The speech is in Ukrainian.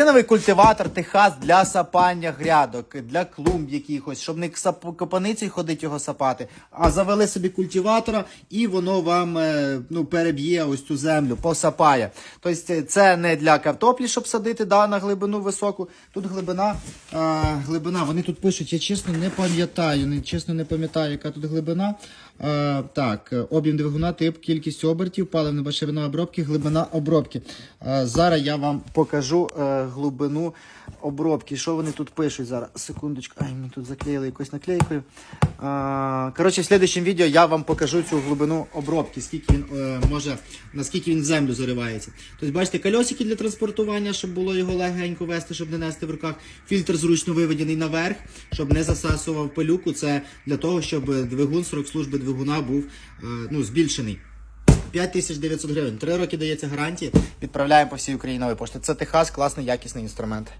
Новий культиватор Техас для сапання грядок, для клумб якихось, щоб не копаницею ходить його сапати, а завели собі культиватора і воно вам е, ну, переб'є ось цю землю, посапає. Тобто це не для картоплі, щоб садити да, на глибину високу. Тут глибина, е, глибина, вони тут пишуть, я чесно не пам'ятаю, чесно не пам'ятаю, яка тут глибина. Е, так, е, об'єм двигуна, тип, кількість обертів, паливна ширина обробки, глибина обробки. Е, зараз я вам покажу е, глибину обробки. Що вони тут пишуть зараз? Секундочку. Ай, ми тут заклеїли якоюсь наклейкою. Е, коротше, в слідчому відео я вам покажу цю глибину обробки, скільки він е, може, наскільки він в землю заривається. Тобто, бачите, кольосики для транспортування, щоб було його легенько вести, щоб не нести в руках. Фільтр зручно виведений наверх, щоб не засасував пилюку. Це для того, щоб двигун, срок служби двигуна був е, ну, збільшений. 5900 гривень. Три роки дається гарантії. Відправляємо по всій Україні нової пошти. Це Техас, класний, якісний інструмент.